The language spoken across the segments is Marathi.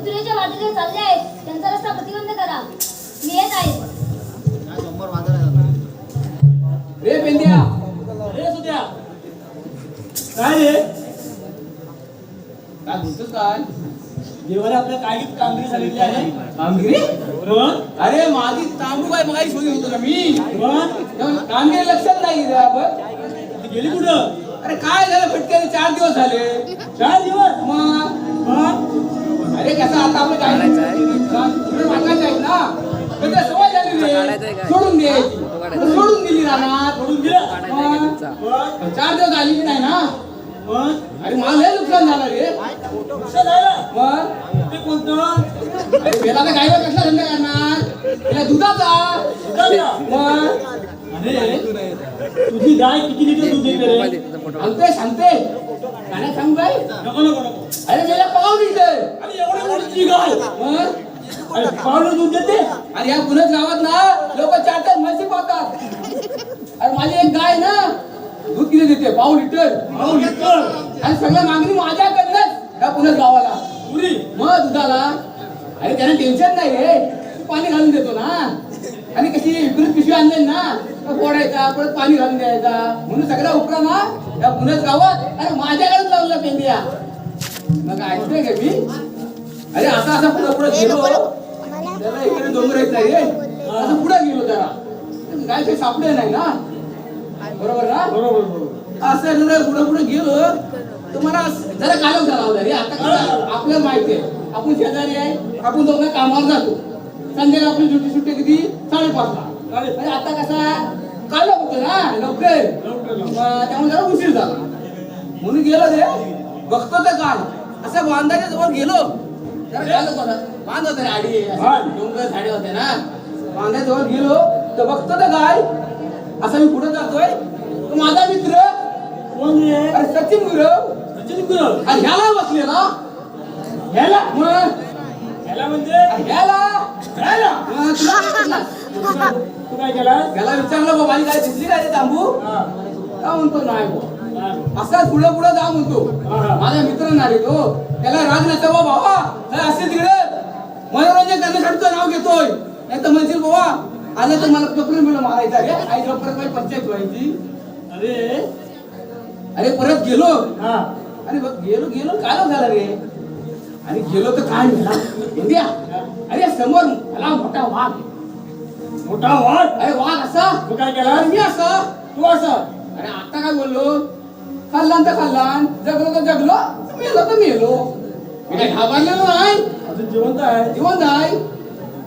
मथुरेच्या वाटेने चालले आहेत. त्यांचा रस्ता प्रतिबंध करा. मी येत आहे. रे पेंद्या अरे सुद्या. काय रे? काय बोलतोस काय? देवाने आपल्या काय कामगिरी सांगितली आहे. कामगिरी मग अरे माझी तांबू काय मगाही शोधत होतो ना मी. मग कामगिरी लक्षात नाही रे आपण. गेली कुठं? अरे काय झालं फटक्याने चार दिवस झाले. चार दिवस? मग? मग? अरे कसं आता तुला मागायचं आहे? ना? ते सवय झाली रे. सोडून द्यायची सोडून दिली रानात सोडून दिलं. चार दिवस झाली की नाही ना? अरे मला लय नुकसान झालं रे. नुकसान झालं? मग? ते कोणतं? अरे त्याला तर गायला कसला धंदा करणार? त्याला दुधाचा. दुधाचा? मग? अरे तुझी गाय किती लिटर दूध देते रे? सांगते सांगते गाण्यात सांगू काय नको नको नको. अरे त्याला पाव लिटर अरे एवढी मोठी मग अरे पावलं दूध देते? अरे या पुण्यात गावात ना लोक चार म्हशी पाहतात अरे माझी एक गाय ना दूध किती देते पाव लिटर. भाऊ लिटर? आणि सगळं मागणी माझ्याकडनंच या पुण्यात गावाला. पुरी? मग दुधाला अरे त्यांना टेन्शन नाही रे. पाणी घालून देतो ना. आणि कशी इकडून पिशवी आणले ना तर फोडायचा परत पाणी घालून द्यायचा. म्हणून सगळा उपरा ना या पुण्यात गावात? अरे माझ्याकडे लावला पेंडिया. मग ऐकतोय का मी? अरे असा असा पुढे पुढे गेलो. त्याला इकडे डोंगर येत नाही असं पुढे गेलो जरा. काय काही सापडे नाही ना? बरोबर ना? बरोबर बरोबर. असं जरा पुढे पुढे गेलो. तर मला जरा कालव झाला होता रे. आता आपल्याला माहिती आहे. आपण शेजारी आहे. आपण दोघं कामावर जातो. संध्याकाळी आपली ड्युटी सुट्टी किती? साडेपाचला. साडे- म्हणजे आता कसा कालव होतो ना? लवकर लवकर, लवकर. त्यामुळे जरा उशीर झाला. म्हणून गेलो रे बघतो तर काल. असं बांधाच्या जवळ गेलो. बांध होते आडी. डोंगर झाडे होते ना. बांधाच्या जवळ गेलो. तर बघतो तर काय असा मी पुढे जातोय तो माझा मित्र. अरे सचिन गुरव सचिन गुरव अरे ह्याला बसले ना ह्याला? मग? याला म्हणजे? ह्याला? ह्याला? काय वाटलं? तू काय केलास ह्याला विचारलं बाबा माझी काय दिसली काय रे तांबू? हा. का म्हणतो नाही बुवा. हा. असा पुढे पुढे जा म्हणतो. हा. माझा मित्र ना रे तो. त्याला राग नसतो बा बाबा काय असे तिकडे. मनोरंजन करण्यासाठी तुझं नाव घेतोय. नाही तर म्हणशील बाबा आलं तर मला पकडून मिळून मारायचा रे आई परत काही पंचायत व्हायची अरे. अरे परत गेलो. हा. आणि बघ गेलो गेलो. काय झालं रे? आणि गेलो तर काय झाला इंडिया. अरे समोर मला मोठा वाघ. मोठा अरे वाघ असा? तू काय केलास? मी असा? तू असं? अरे आता काय बोललो? खाल्लान तर खाल्लान जगलो तर जगलो मेलो तर मेलो. मी काय घाबरलेलो नाही अजून जिवंत आहे. जिवंत आहे?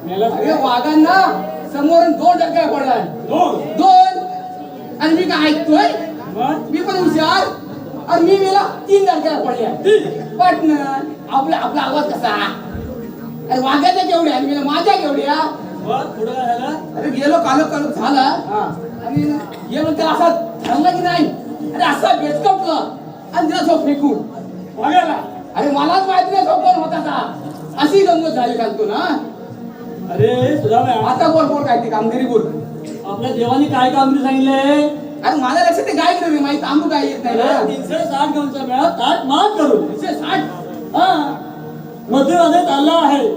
मेला अरे वाघांना समोर दोन डरक्या पडलाय. दोन? दोन. आणि मी काय ऐकतोय? मी पण हुशार. आणि मी मेला तीन डरक्या पडल्या. पार्टनर आपला आपला आवाज कसा? अरे वाघाच्या केवढ्या आणि मेला माझ्या केवढ्या? अरे गेलो कालो कालो झाला. हा. आणि गेलो तर असा ठरला की नाही? अरे असा बेचकटला आणि दिला तो फेकून. वागायला. अरे मलाच माहीत नाही तो कोण होता का अशी गंमत झाली कालतो ना? अरे सुधाम्या आता बोल बोल काय ते कामगिरी बोल. आपल्या देवानी काय कामगिरी सांगितले अरे माझ्या लक्षात ते गाय रे माहिती? तांबू काय येत नाही तीनशे साठ ग्रामचा मेळा ताट माग करू. एकशे साठ? हा. मध्यमध्ये चालला आहे.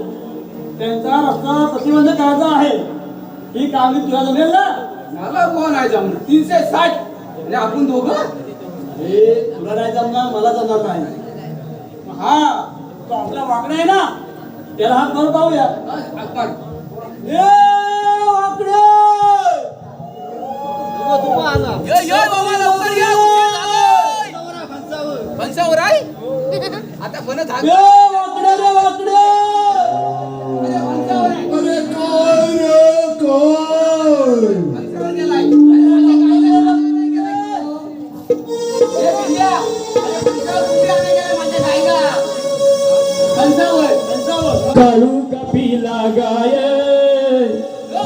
त्यांचा रस्ता प्रतिबंध करायचा आहे. ही कामगिरी तुला जमेल ना? मला कोण आहे जमणार. तीनशे साठ. म्हणजे आपण दोघं? अरे तुला नाही जमणार मला जमणार नाही. हा तो आपला वाकडा आहे ना? त्याला हात मारून पाहूया. हा, आपण. ए वाकडे! ये, ये बाबा, लवकर ये, उशीर झालाय. पंचावर आहे? आता बन झालं. ए वाकडे रे वाकडे! काळू कपिला गाय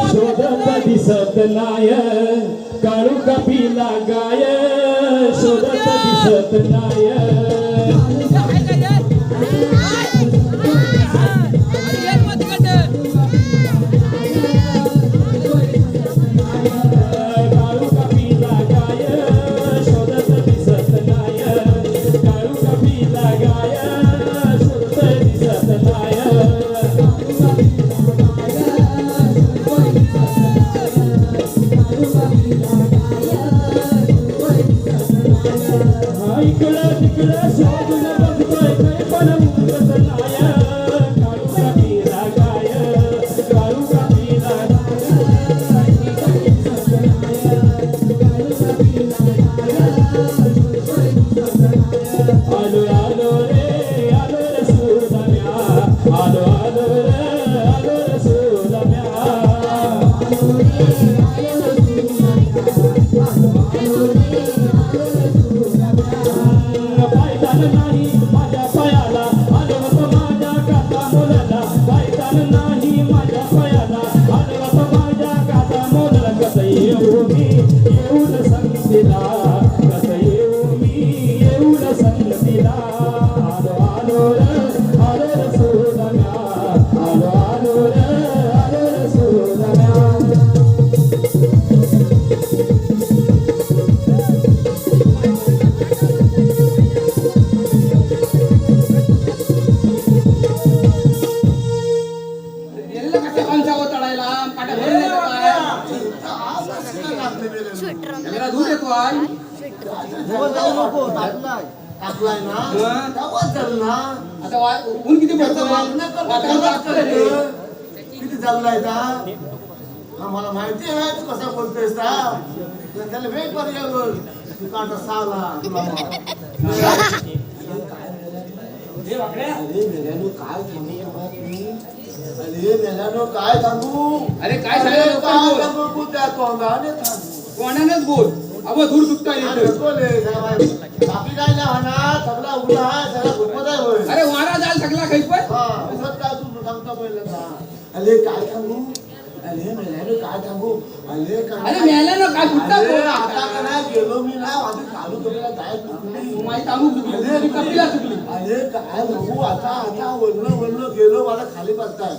शोधत दिसत नाय काळू कपिला गाय शोधत दिसत नाय Lord. अरे मेल्यानो काय सांगू? अरे काय अरे सांगायचं काय बोल. सांगू तोंडाने सांगू. बोल. अबो सुटता. बाकी काय नाही होणार सगळा उघडा आहे सगळा घुमत आहे होय. अरे वारा जायला सगळा खाईच पण. हा, काय तू सांगतो अरे काय सांगू? अरे मेल्यानो काय सांगू? अरे काय अरे मेल्यानं काय कुठला अरे बोल? आता का नाही गेलो मी ना माझी चालू केलेला काय चुकली माझी तांबूक चुकली अरे तुझी कपिला चुकली अरे काय बघू आता आता वरनं वरनं गेलो मला खाली बसताय.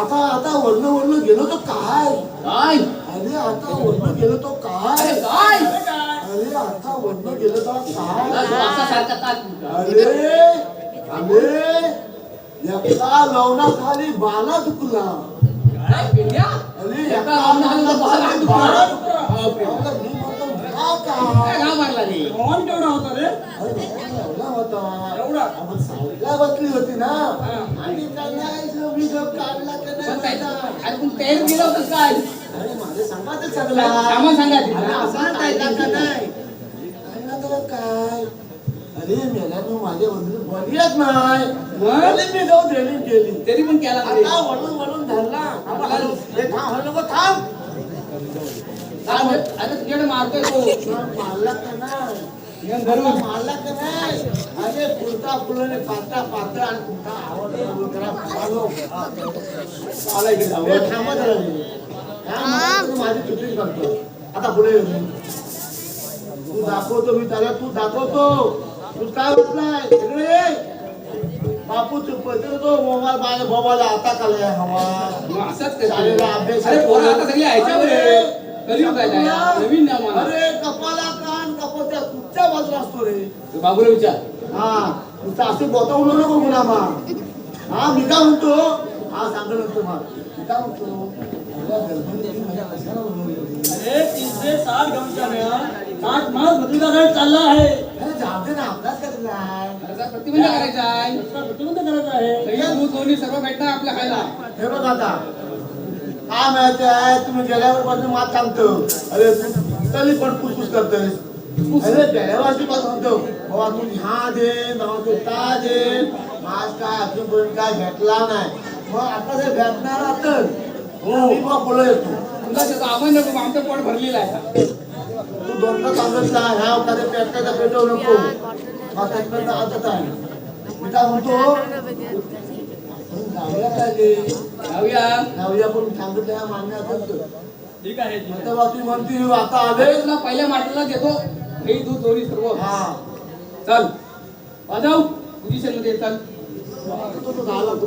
आता आता वरनं वरनं गेलो तो काय? काय? अरे आता वरनं गेलो तो काय? अरे काय? अरे आता वरनं गेलो तो काय. अरे अरे एका लवणाखाली बाला पेंड्या? अरे एका लवणाखाली बाला मी म्हणतो हा काय मारला रे? कोण केवढा होता रे? अरे बाबा, एवढा होता? एवढा? सावलीला बसली होती ना? आणि त्यांना जो मी जो काढला? अरे तू तयारी केलं होतं काय अरे माझे सांगा ते सगळा. सामान सांगा ते. अरे असं काढला का नाही? काढला तर काय? अरे मेल्यानं माझ्या वडील बलियच नाही. मग? तरी मी जाऊ ट्रेनिंग केली. तरी पण केला आता वळून वळून धरला. थांब नको थांब. अरे अरे तुझ्याकडे मारतोय तो. मारला का नाही. अरे कुर्ता आणि कुर्ता तू माझी चुकी करतो आता पुढे तू दाखवतो मी त्याला तू दाखवतो तू काय वाटलाय नाही बापू चुप तो मोबाईल माझ्या मोबाईल आता काल हवा असंच शाळेला अभ्यास अरे पोरं आता सगळी कलियुग आहे नवीन अरे कपाला तुमच्या बाजूला असतो रे? तू बाबूला विचार. हा नुसतं असे नको गुलामा हा मी काय म्हणतो? हा सांगत नसतो मग मी काय म्हणतो? अरे तीनशे साठ गावच्या साठ मास बदलीकरण चालला आहे. ना अभ्यास त्याचा प्रतिबंध करायचा आहे. प्रतिबंध करायचा आहे. दूध दोन्ही सर्व भेटणार आपल्या खायला. हे बघ आता. काय माहिती आहे तुम्ही गेल्यावर पासून मात सांगतो. अरे तरी पण पुसपूस करतोय अरे गेल्या वर्षी पासून म्हणतो बाबा तू ह्या दे बाबा तू ता दे आज काय अजूनपर्यंत काय भेटला नाही मग आता जर भेटणार तर हो मी मग बोलत येतो नको आमचं पोट भरलेलं आहे तू दोनदा ह्या पेटवू नको आहे मी काय म्हणतो जाऊया पण ठीक आहे. आता बा तुम्ही आता आले ना. पहिल्या माटला देतो दही दूध दोन्ही सर्व. हा. चल. वाजव. पोझिशनमध्ये चल. तो तो झाला तो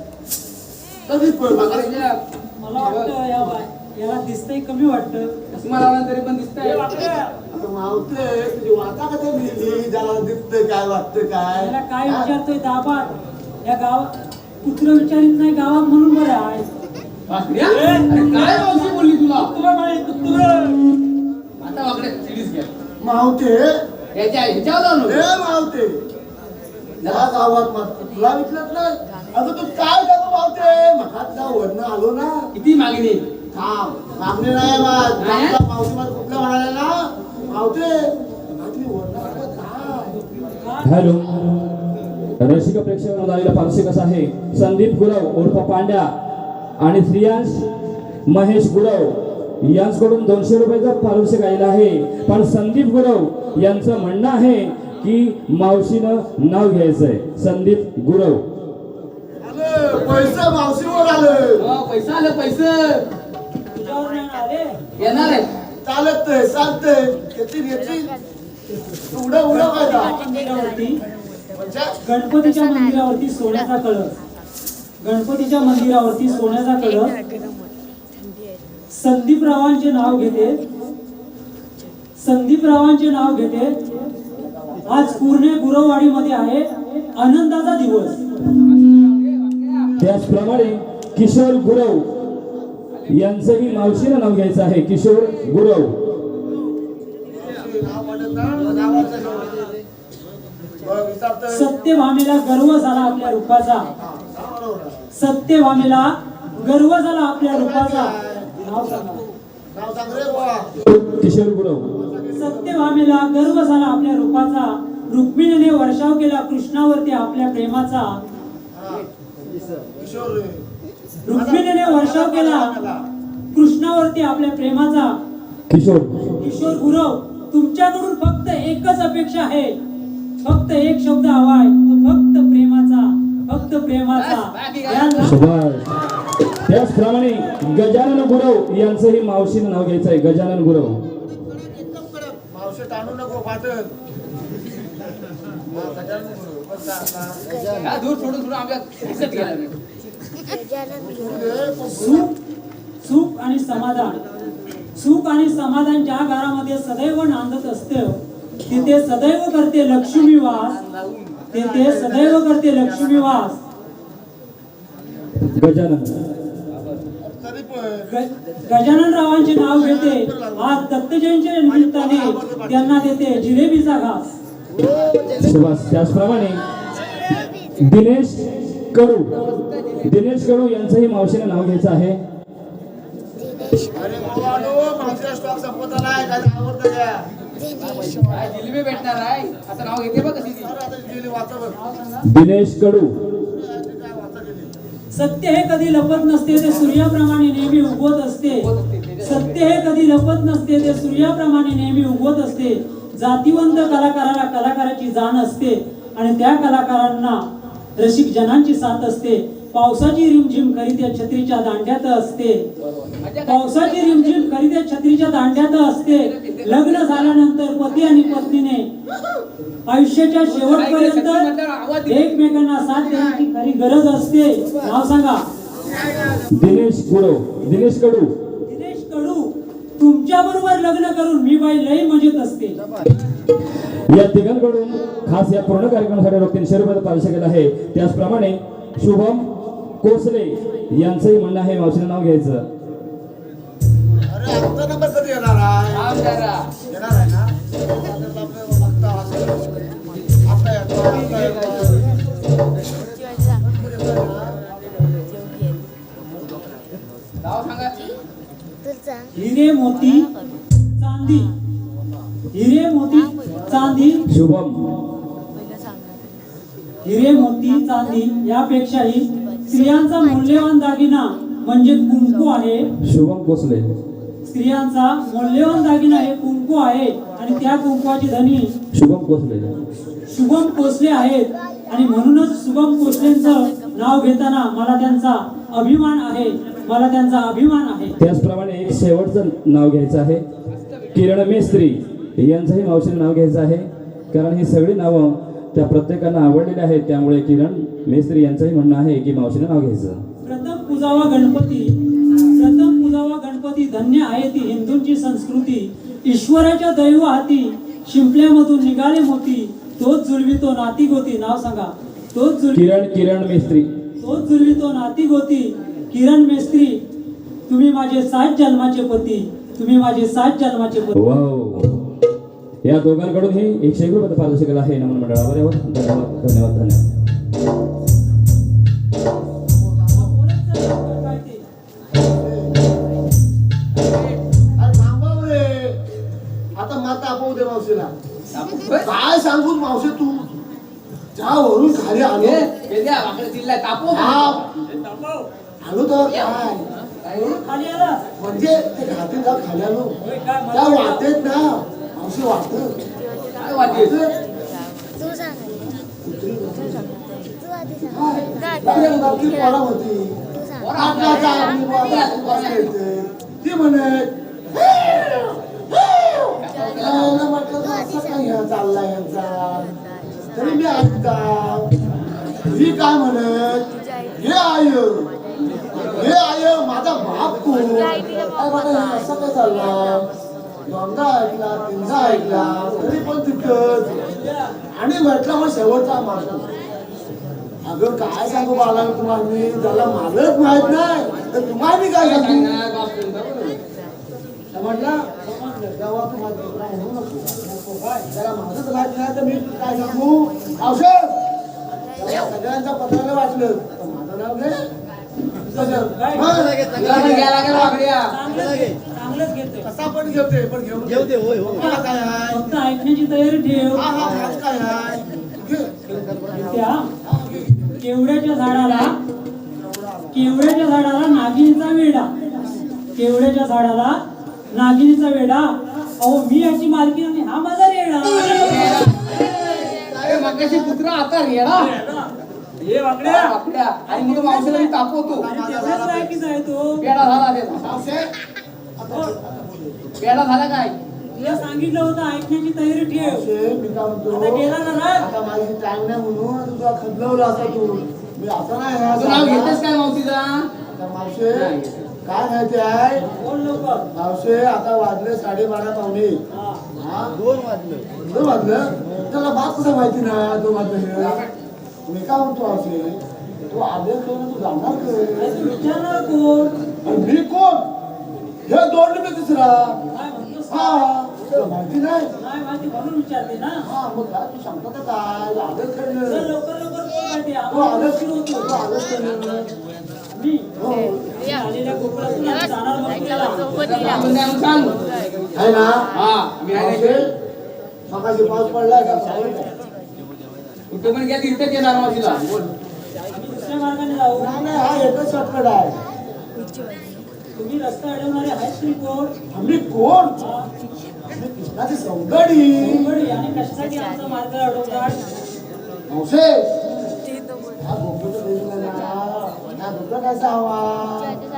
अरे ज्या- मला वाटतं या बाय याला दिसतंय कमी वाटतं. तरी पण दिसतंय. आता मावते तुझी वाटा कधी मिळली ज्याला दिसतंय काय वाटतंय काय? याला काय विचारतोय दाबात या गावात कुत्र विचारित नाही गावात म्हणून बरं आहे. वाकड्या? अरे काय मावशी बोलली तुला? कुत्र नाही कुत्र. आता वाकड्या सिरीज घ्या. मावते? याच्या ह्याच्यावर जाऊ हे नको मावते. या गावात मात्र तुला विचारत नाही अगं तू काय आलो ना. किती मागणी? थांब. मागणी नाही मला म्हणाले ना? आलं. काय हॅलो. रसिक प्रेक्षकांना आलेला पारसे कसा आहे? संदीप गुरव उर्फ पांड्या आणि श्रियांश महेश गुरव. यांच्याकडून दोनशे रुपयाचा पारितोषिक आलेला आहे. पण संदीप गुरव यांचं म्हणणं आहे की मावशीनं नाव घ्यायचंय. संदीप गुरव. पैसे मावशीवर आलं. हो, पैसा आलं पैसे. तुझ्यावर नाही आले येणार आहे चालत नाही चालतंय. येतील येतील. उडं उडं मंदिरावरती म्हणजे गणपतीच्या मंदिरावरती सोन्याचा कळस गणपतीच्या मंदिरावरती सोन्याचा कळस संदीपरावांचे नाव घेते. संदीपरावांचे नाव घेते. आज पूर्ण गुरववाडीमध्ये आहे. आनंदाचा दिवस. त्याचप्रमाणे किशोर गुरव यांचंही मावशीनं नाव घ्यायचं आहे किशोर गुरव सत्यभामेला गर्व झाला आपल्या रूपाचा. सत्यभामेला गर्व झाला आपल्या रूपाचा. किशोर गुरव सत्यभामेला गर्व झाला आपल्या रूपाचा रुक्मिणीने वर्षाव केला कृष्णावरती आपल्या प्रेमाचा. रुक्मिणीने वर्षाव केला. कृष्णावरती आपल्या प्रेमाचा किशोर. किशोर गुरव तुमच्याकडून फक्त एकच अपेक्षा आहे. फक्त एक शब्द हवाय तो फक्त प्रेमाचा फक्त प्रेमाचा. या- सुभाष. त्याचप्रमाणे गजानन गुरव यांचंही मावशीनं नाव घ्यायचं आहे गजानन गुरव. मावशी ताणू नको फाटल हा, दूर सोडून सोडून आपल्या दिसत गेला नाही. सुख सुख आणि समाधान. सुख आणि समाधान ज्या घरामध्ये सदैव नांदत असतं तिथे सदैव करते लक्ष्मी वास. तिथे सदैव करते लक्ष्मी वास. गजानन. तरी पण गजानन रावांचे नाव घेते. आज दत्त जयंतीच्या निमित्ताने त्यांना देते जिलेबीचा घास. सुभाष त्याचप्रमाणे दिनेश कडू दिनेश कडू यांचंही मावशीनं नाव घ्यायचं आहे. बघ. दिनेश कडू. सत्य हे कधी लपत नसते ते सूर्याप्रमाणे नेहमी उगवत असते. सत्य हे कधी लपत नसते ते सूर्याप्रमाणे नेहमी उगवत असते. जातीवंत कलाकाराला कलाकाराची जाण असते आणि त्या कलाकारांना रसिक जनांची साथ असते. पावसाची रिमझिम करीत या छत्रीच्या दांड्यात असते. पावसाची रिमझिम करीत या छत्रीच्या दांड्यात असते. लग्न झाल्यानंतर पती आणि पत्नीने आयुष्याच्या शेवटपर्यंत एकमेकांना साथ देण्याची खरी गरज असते. नाव सांगा. दिनेश गुरव दिनेश कडू दिनेश कडू. तुमच्या बरोबर लग्न करून मी बाई लई मजेत असते. या तिघांकडून खास या पूर्ण कार्यक्रमासाठी रोख तीनशे रुपयाचं पारितोषिक केलं आहे. त्याचप्रमाणे शुभम कोसले यांचंही म्हणणं आहे मावशीचं नाव घ्यायचं. येणार आहे ना? हिरे मोती चांदी. हिरे मोती चांदी. शुभम. हिरे मोती चांदी यापेक्षाही स्त्रियांचा मौल्यवान दागिना म्हणजे कुंकू आहे. शुभम कोसले स्त्रियांचा मौल्यवान दागिना हे कुंकू आहे आणि त्या कुंकवाची धनी शुभम कोसले शुभम कोसले आहेत. आणि म्हणूनच शुभम कोसलेंचं नाव घेताना मला त्यांचा अभिमान आहे. मला त्यांचा अभिमान आहे. त्याचप्रमाणे एक शेवटचं नाव घ्यायचं आहे. किरण मेस्त्री यांचंही मावशीचं नाव घ्यायचं आहे. कारण ही सगळी नावं त्या प्रत्येकांना आवडलेली आहेत. त्यामुळे किरण मेस्त्री यांचंही म्हणणं आहे की मावशीनं नाव घ्यायचं. प्रथम पूजावा गणपती. प्रथम पूजावा गणपती धन्य आहे ती हिंदूंची संस्कृती. ईश्वराच्या दैव हाती शिंपल्यामधून निघाले मोती. तोच जुळवितो नाती गोती. नाव सांगा. तोच किरण किरण मेस्त्री. तोच जुळवितो नाती गोती. किरण मेस्त्री तुम्ही माझे सात जन्माचे पती तुम्ही माझे सात जन्माचे पती. वाव. या दोघांकडून ही एकशे एक रुपये पारितोषिक केलं आहे नमन मंडळावर. धन्यवाद धन्यवाद धन्यवाद. काय ते? अरे थांबव रे आता माता आपवू दे मावशीला. काय सांगू मावशी तू? जा वरून खाली आलो ए, वेद्या, वाकडे जिल्हा तापव हा. आलो तर काय म्हणजे ते घाटीत जा खाली आलो? त्या वाटेत ना? मावशी वाटत. काय वाटेल? तू म्हणत म्हटलं चाललाय यांचा तरी मी ऐकता. ही काय म्हणत हे आय हे आय माझा बाप तू असं काय चाललं दोनदा ऐकला तीनदा ऐकला तरी पण तिथं आणि म्हटलं मग शेवटचा माणूस. अगं काय सांगू बाला तुम्हाला मी? त्याला मालक माहीत नाही तर तुम्हाला मी काय सांगू? म्हटलं तेव्हा त्याला माझंच माहीत नाही तर मी काय सांगू? औषध. सगळ्यांच्या पत्राला वाटलं तर माझं नाव घे. कसा पण घेते पण घेऊ घेऊ होय मला काय आहे फक्त ऐकण्याची तयारी ठेव काय आहे केवड्याच्या झाडाला केवड्याच्या झाडाला नागिनीचा वेडा केवड्याच्या झाडाला नागिनीचा वेडा अहो मी याची मालकी आणि हा माझा रेडा अरे कुत्रा आता रेडा हे वाकड्या. आणि मग मावशीला मी तापवतो त्याच्याच लायकीचा आहे तो. पेडा झाला त्याचा मावशे, आता पेडा झाला काय? तुला सांगितलं होतं ऐकण्याची तयारी ठेव. मी काय म्हणतो? आता गेला ना राग? आता माझी टाइम नाही म्हणून आता तुला खदलवलं असं तू. मी असं नाही हे तू नाव घेतेस काय मावशीचा? आता मावशे काय माहिती आहे? मावशे आता वाजले साडेबारा पावणे. हा. दोन वाजले. दोन वाजलं? त्याला बात कसं माहिती ना दोन वाजले? मी काय म्हणतो मावशे तू आदेश करून तू जाणार का? विचारणार कोण मी कोण हे दोन रुपये तिसरा हा तुला माहिती नाही नाही माहिती म्हणून विचारते ना हा मग काय तू सांगतो का काय आदेश लवकर लवकर बोल काय ते तू आम्हाला आदेश उशीर होतो. तू आदेश करणं मी मी आलेल्या गोकुळातून आम्ही जाणार आहे ना हा मी आहे पाऊस पडलाय का कुठे पण गेली इथेच येणार आम्ही दुसऱ्या मार्गाने जाऊ. नाही हा एकच शॉर्टकट आहे. तुम्ही रस्ता अडवणारे आहेत तरी कोण? आम्ही कोण? आम्ही कृष्णाची सौंदडी उघडी आणि कशासाठी आमचा मार्ग अडवतात? मावशे. हा गोकुळ देवीला ना. दुसरा कसा हवा?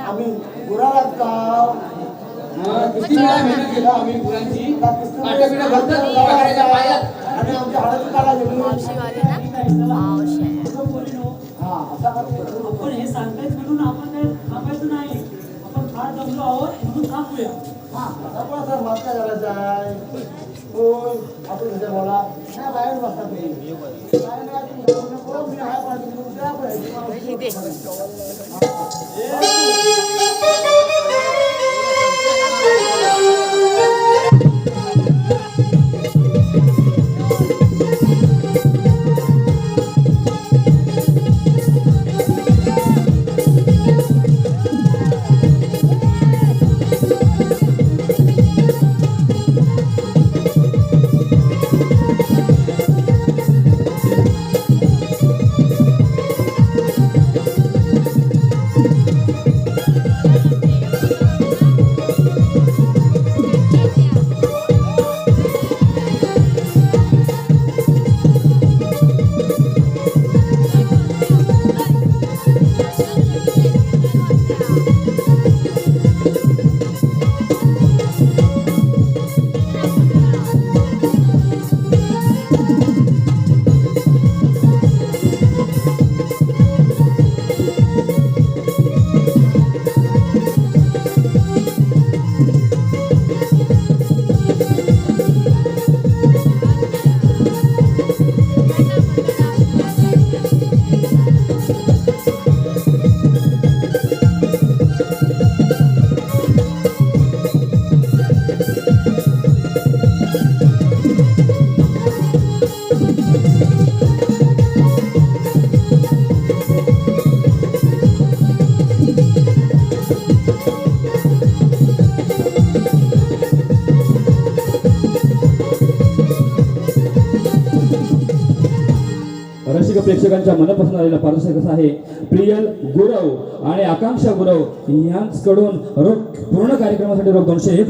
आम्ही गुरा लागताव हा, किती वेळा मेहनत केला आम्ही गुरांची भरतात पायात. नो. आपण हे सांगतायत म्हणून आपण काय थांबायचं नाही. आपण फार जमलो आहोत म्हणून थांबूया. हा सर करायचा आहे आपण बोला. नाही बाहेर बसता तुम्ही सगळ्यांच्या मनापासून आलेला पारितोषिक कसा आहे? प्रियल गुरव आणि आकांक्षा गुरव यांच्याकडून रोख पूर्ण कार्यक्रमासाठी रोख दोनशे. एक